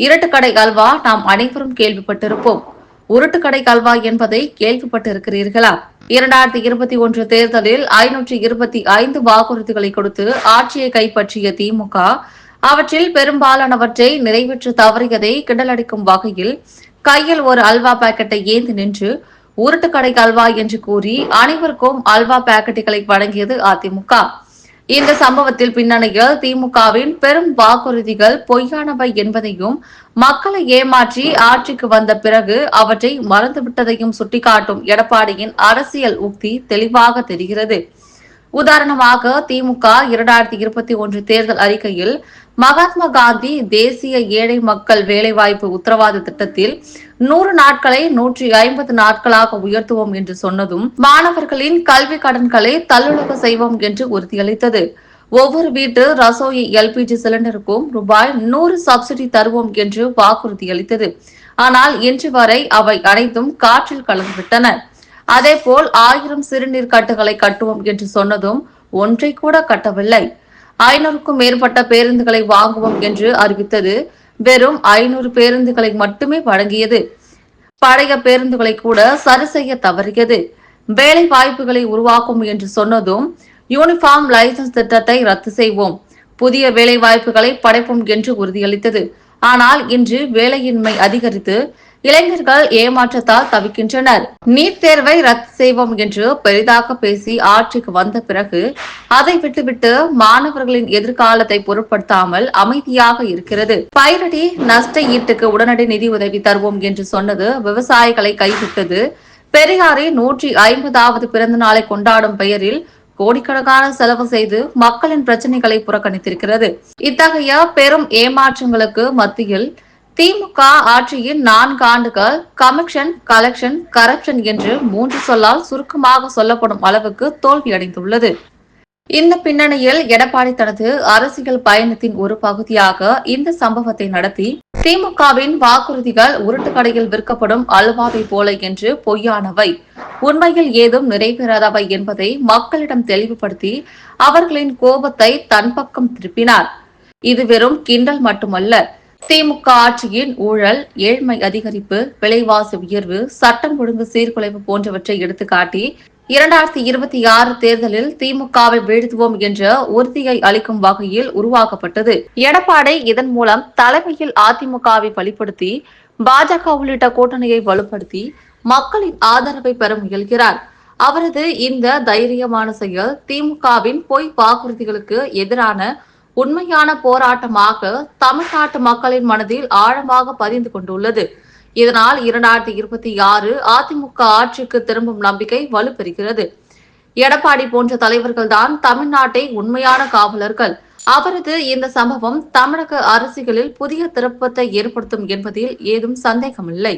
இரட்டுக்கடை அல்வா நாம் அனைவரும் கேள்விப்பட்டிருப்போம். உருட்டுக்கடை அல்வா என்பதை கேள்விப்பட்டிருக்கிறீர்களா? இரண்டாயிரத்தி இருபத்தி ஒன்று தேர்தலில் ஐநூற்றி இருபத்தி ஐந்து வாக்குறுதிகளை கொடுத்து ஆட்சியை கைப்பற்றிய திமுக அவற்றில் பெரும்பாலானவற்றை நிறைவேற்ற தவறியதை கிண்டலடிக்கும் வகையில் கையில் ஒரு அல்வா பாக்கெட்டை ஏந்தி நின்று உருட்டுக்கடை அல்வா என்று கூறி அனைவருக்கும் அல்வா பாக்கெட்டுகளை வழங்கியது அதிமுக. இந்த சம்பவத்தில் பின்னணியில் திமுகவின் பெரும் வாக்குறுதிகள் பொய்யானவை என்பதையும் மக்களை ஏமாற்றி ஆட்சிக்கு வந்த பிறகு அவற்றை மறந்துவிட்டதையும் சுட்டிக்காட்டும் எடப்பாடியின் அரசியல் உக்தி தெளிவாக தெரிகிறது. உதாரணமாக திமுக இரண்டாயிரத்தி இருபத்தி ஒன்று தேர்தல் அறிக்கையில் மகாத்மா காந்தி தேசிய ஏழை மக்கள் வேலைவாய்ப்பு உத்தரவாத திட்டத்தில் நூறு நாட்களை நூற்றி ஐம்பது நாட்களாக உயர்த்துவோம் என்று சொன்னதும் மாணவர்களின் கல்வி கடன்களை தள்ளுலக செய்வோம் என்று உறுதியளித்தது. ஒவ்வொரு வீட்டு ரசோயி எல்பிஜி சிலிண்டருக்கும் ரூபாய் நூறு சப்சிடி தருவோம் என்று வாக்குறுதியளித்தது. ஆனால் இன்று வரை அவை அனைத்தும் காற்றில் கலந்துவிட்டன. அதேபோல் ஆயிரம் சிறுநீர் கட்டுகளை கட்டுவோம் என்று சொன்னதும் ஒன்றை கூட கட்டவில்லை. ஐநூறுக்கும் மேற்பட்ட பேருந்துகளை வாங்குவோம் என்று அறிவித்தது. வெறும் ஐநூறு பேருந்துகளை மட்டுமே வழங்கியது. பழைய பேருந்துகளை கூட சரி செய்ய தவறியது. வேலை வாய்ப்புகளை உருவாக்கும் என்று சொன்னதும் யூனிஃபார்ம் லைசன்ஸ் திட்டத்தை ரத்து செய்வோம். புதிய வேலை வாய்ப்புகளை படைப்போம் என்று உறுதியளித்தது. ஆனால் இன்று வேலையின்மை அதிகரித்து இளைஞர்கள் ஏமாற்றத்தால் தவிக்கின்றனர். நீட் தேர்வை ரத்து செய்வோம் என்று பெரிதாக பேசி ஆட்சிக்கு வந்த பிறகு அதை விட்டுவிட்டு மாணவர்களின் எதிர்காலத்தை பொருட்படுத்தாமல் அமைதியாக இருக்கிறது. பயிரடி நஷ்ட ஈட்டுக்கு உடனடி நிதி உதவி தருவோம் என்று சொன்னது விவசாயிகளை கைவிட்டது. பெரியாரை நூற்றி ஐம்பதாவது பிறந்த நாளை கொண்டாடும் பெயரில் கோடிக்கணக்கான செலவு செய்து மக்களின் பிரச்சனைகளை புறக்கணித்திருக்கிறது. இத்தகைய பெரும் ஏமாற்றங்களுக்கு மத்தியில் திமுக ஆட்சியின் நான்கு ஆண்டுகள் கமிஷன் கலெக்ஷன் கரப்ஷன் என்று மூன்று சொல்லால் சுருக்கமாக சொல்லப்படும் அளவுக்கு தோல்வியடைந்துள்ளது. இந்த பின்னணியில் எடப்பாடி தனது அரசியல் பயணத்தின் ஒரு பகுதியாக இந்த சம்பவத்தை நடத்தி திமுகவின் வாக்குறுதிகள் உருட்டுக்கடையில் விற்கப்படும் அல்வாவை போல என்று பொய்யானவை. உண்மையில் ஏதும் நிறைவேறாதவை என்பதை மக்களிடம் தெளிவுபடுத்தி அவர்களின் கோபத்தை தன் பக்கம் திருப்பினார். இது வெறும் கிண்டல் மட்டுமல்ல திமுக ஆட்சியின் ஊழல் ஏழ்மை அதிகரிப்பு விலைவாசி உயர்வு சட்டம் ஒழுங்கு சீர்குலைவு போன்றவற்றை எடுத்துக்காட்டி இரண்டாயிரத்தி இருபத்தி ஆறு தேர்தலில் திமுகவை வீழ்த்துவோம் என்ற உறுதியை அளிக்கும் வகையில் உருவாக்கப்பட்டது. எடப்பாடி இதன் மூலம் தலைமையில் அதிமுகவை வலுப்படுத்தி பாஜக உள்ளிட்ட கூட்டணியை வலுப்படுத்தி மக்களின் ஆதரவை பெற முயல்கிறார். அவரது இந்த தைரியமான செயல் திமுகவின் பொய் வாக்குறுதிகளுக்கு எதிரான உண்மையான போராட்டமாக தமிழ்நாட்டு மக்களின் மனதில் ஆழமாக பதிந்து கொண்டுள்ளது. இதனால் இரண்டாயிரத்தி இருபத்தி ஆறு அதிமுக ஆட்சிக்கு திரும்பும் நம்பிக்கை வலுப்பெறுகிறது. எடப்பாடி போன்ற தலைவர்கள்தான் தமிழ்நாட்டை உண்மையான காவலர்கள். அவரது இந்த சம்பவம் தமிழக அரசியலில் புதிய திருப்பத்தை ஏற்படுத்தும் என்பதில் ஏதும் சந்தேகமில்லை.